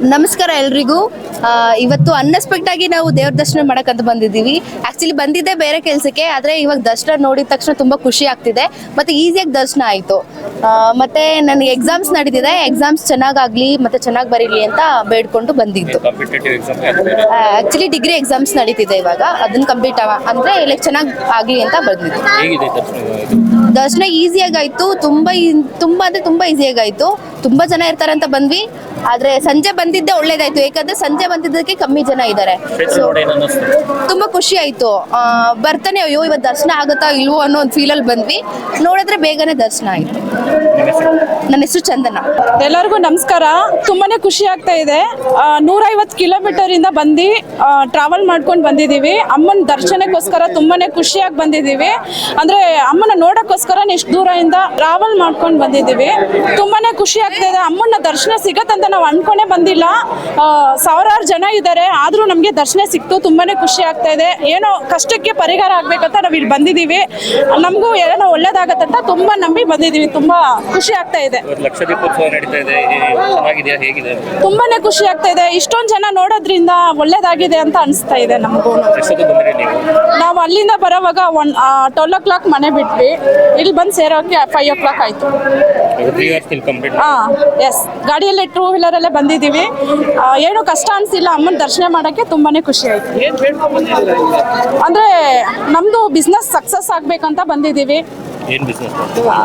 ನಮಸ್ಕಾರ ಎಲ್ರಿಗೂ. ಇವತ್ತು ಅನ್ಎಕ್ಸ್ಪೆಕ್ಟ್ ಆಗಿ ನಾವು ದೇವ್ರ ದರ್ಶನ ಮಾಡಕ್ಕಂತ ಬಂದಿದ್ದೀವಿ. ಆಕ್ಚುಲಿ ಬಂದಿದ್ದೆ ಬೇರೆ ಕೆಲಸಕ್ಕೆ ಆದ್ರೆ ಇವಾಗ ದರ್ಶನ ನೋಡಿದ ತಕ್ಷಣ ತುಂಬಾ ಖುಷಿ ಆಗ್ತಿದೆ. ಮತ್ತೆ ಈಸಿಯಾಗಿ ದರ್ಶನ ಆಯ್ತು. ಮತ್ತೆ ನನಗೆ ಎಕ್ಸಾಮ್ಸ್ ನಡೀತಿದೆ. ಎಕ್ಸಾಮ್ಸ್ ಚೆನ್ನಾಗಾಗ್ಲಿ ಮತ್ತೆ ಚೆನ್ನಾಗಿ ಬರೀಲಿ ಅಂತ ಬೇಡ್ಕೊಂಡು ಬಂದಿದ್ದು. ಆಕ್ಚುಲಿ ಡಿಗ್ರಿ ಎಕ್ಸಾಮ್ಸ್ ನಡೀತಿದೆ ಇವಾಗ. ಅದನ್ನ ಕಂಪ್ಲೀಟ್ ಅಂದ್ರೆ ಲೈಕ್ ಚೆನ್ನಾಗಿ ಆಗ್ಲಿ ಅಂತ ಬಂದಿದ್ದು. ದರ್ಶನ ಈಸಿಯಾಗಾಯಿತು ತುಂಬ ಈಸಿಯಾಗಿ ಆಯ್ತು. ತುಂಬಾ ಈ- ತುಂಬಾ ಅಂದ್ರೆ ತುಂಬಾ ಈಸಿಯಾಗಿ ಆಯ್ತು. ತುಂಬಾ ಜನ ಇರ್ತಾರೆ ಅಂತ ಬಂದ್ವಿ. ಆದ್ರೆ ಸಂಜೆ ಬಂದಿದ್ದೆ ಒಳ್ಳೇದಾಯ್ತು. ಯಾಕಂದ್ರೆ ಸಂಜೆ ಬಂದಿದ್ದಕ್ಕೆ ಕಮ್ಮಿ ಜನ ಇದ್ದಾರೆ ಸೊ ತುಂಬಾ ಖುಷಿ ಆಯ್ತು. ಆ, ಬರ್ತಾನೆ ಅಯ್ಯೋ ಇವತ್ತು ದರ್ಶನ ಆಗುತ್ತಾ ಇಲ್ವೋ ಅನ್ನೋ ಒಂದು ಫೀಲಲ್ಲಿ ಬಂದ್ವಿ. ನೋಡಿದ್ರೆ ಬೇಗನೆ ದರ್ಶನ ಆಯ್ತು? ನನ್ನ ಹೆಸರು ಚಂದನ. ಎಲ್ಲರಿಗೂ ನಮಸ್ಕಾರ. ತುಂಬಾನೇ ಖುಷಿ ಆಗ್ತಾ ಇದೆ. ನೂರೈವತ್ತು ಕಿಲೋಮೀಟರ್ ಇಂದ ಬಂದು ಟ್ರಾವೆಲ್ ಮಾಡ್ಕೊಂಡು ಬಂದಿದ್ದೀವಿ. ಅಮ್ಮನ ದರ್ಶನಕ್ಕೋಸ್ಕರ ತುಂಬಾನೇ ಖುಷಿಯಾಗಿ ಬಂದಿದ್ದೀವಿ. ಅಂದ್ರೆ ಅಮ್ಮನ ನೋಡಕ್ಕೋಸ್ಕರ ಇಷ್ಟು ದೂರದಿಂದ ಟ್ರಾವೆಲ್ ಮಾಡ್ಕೊಂಡು ಬಂದಿದ್ದೀವಿ. ತುಂಬಾನೇ ಖುಷಿ ಆಗ್ತಾ ಇದೆ ಅಮ್ಮನ ದರ್ಶನ ಸಿಗತ್ತಂತ ನಾವು ಅನ್ಕೊಂಡೆ ಬಂದಿಲ್ಲ. ಸಾವಿರಾರು ಜನ ಇದ್ದಾರೆ ಆದ್ರೂ ನಮಗೆ ದರ್ಶನ ಸಿಕ್ತು ತುಂಬಾನೇ ಖುಷಿ ಆಗ್ತಾ ಇದೆ. ಏನೋ ಕಷ್ಟಕ್ಕೆ ಪರಿಹಾರ ಆಗ್ಬೇಕಂತ ನಾವು ಇಲ್ಲಿ ಬಂದಿದ್ದೀವಿ ನಮಗೂ ಏನೋ ಅಂತ ತುಂಬಾ ನಂಬಿ ಬಂದಿದ್ದೀವಿ ತುಂಬಾ ಖುಷಿ ಆಗ್ತಾ ಇದೆ. ತುಂಬಾನೇ ಖುಷಿ ಆಗ್ತಾ ಇದೆ. ಇಷ್ಟೊಂದು ಜನ ನೋಡೋದ್ರಿಂದ ಒಳ್ಳೇದಾಗಿದೆ ಅಂತ ಅನಿಸ್ತಾ ಇದೆ ನಮಗೂ. ನಾವು? ಅಲ್ಲಿಂದ ಬರೋವಾಗ ಒನ್ ಟ್ವೆಲ್ ಓ ಕ್ಲಾಕ್ ಮನೆ ಬಿಟ್ವಿ. ಇಲ್ಲಿ ಬಂದು ಸೇರೋಕೆ ಫೈವ್ ಓ ಕ್ಲಾಕ್ ಆಯಿತು. ಹಾಂ ಎಸ್ ಗಾಡಿಯಲ್ಲೇ ಟೂ ವೀಲರಲ್ಲೇ ಬಂದಿದ್ದೀವಿ. ಏನು ಏನೂ ಕಷ್ಟ ಅನಿಸಿಲ್ಲ ಅಮ್ಮನ ದರ್ಶನ ಮಾಡೋಕ್ಕೆ ತುಂಬಾನೇ ಖುಷಿ ಆಯಿತು. ಅಂದರೆ ನಮ್ಮದು ಬಿಸ್ನೆಸ್ ಸಕ್ಸಸ್ ಆಗಬೇಕಂತ ಬಂದಿದ್ದೀವಿ. ಏನು ಬಿಸ್ನೆಸ್ ಮಾಡ್ತೀವಿ ಆ,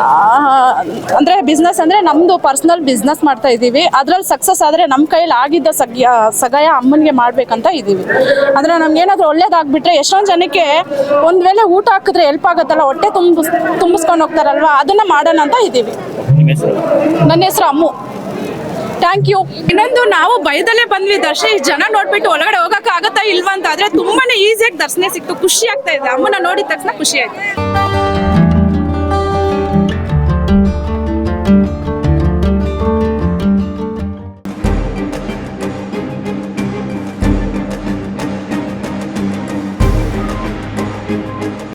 ಅಂದ್ರೆ ಬಿಸ್ನೆಸ್ ಅಂದ್ರೆ ನಮ್ದು ಪರ್ಸನಲ್ ಬಿಸ್ನೆಸ್ ಮಾಡ್ತಾ ಇದ್ದೀವಿ. ಅದ್ರಲ್ಲಿ ಸಕ್ಸಸ್ ಆದ್ರೆ ನಮ್ಮ ಕೈಯಲ್ಲಿ ಆಗಿದ್ದ ಸಗ್ಯ ಸಗಾಯ ಅಮ್ಮನಿಗೆ ಮಾಡ್ಬೇಕಂತ ಇದ್ದೀವಿ. ಅಂದ್ರೆ ನಮ್ಗೆ ಏನಾದ್ರು ಒಳ್ಳೇದಾಗ್ಬಿಟ್ರೆ ಎಷ್ಟೊಂದು ಜನಕ್ಕೆ ಒಂದ್ ವೇಳೆ ಊಟ ಹಾಕಿದ್ರೆ ಹೆಲ್ಪ್ ಆಗುತ್ತಲ್ಲ ಹೊಟ್ಟೆ ತುಂಬಿಸ್ ತುಂಬಿಸ್ಕೊಂಡು ಹೋಗ್ತಾರಲ್ವಾ ಅದನ್ನ ಮಾಡೋಣ ಅಂತ ಇದ್ದೀವಿ. ಹೆಸರು? ನನ್ನ ಹೆಸರು ಅಮ್ಮು. ಥ್ಯಾಂಕ್ ಯು ಇನ್ನೊಂದು ನಾವು ಭಯದಲ್ಲೇ ಬಂದ್ವಿ ದರ್ಶನ ಇಷ್ಟ್ ಜನ ನೋಡ್ಬಿಟ್ಟು ಒಳಗಡೆ ಹೋಗಕ್ಕೆ ಆಗತ್ತಾ ಇಲ್ವಾ ಅಂತ. ಆದ್ರೆ ತುಂಬಾನೇ ಈಸಿಯಾಗಿ ದರ್ಶನ ಸಿಕ್ತು. ಖುಷಿ ಆಗ್ತಾ ಇದೆ. ಅಮ್ಮನ ನೋಡಿದ ತಕ್ಷಣ ಖುಷಿ ಆಯ್ತು.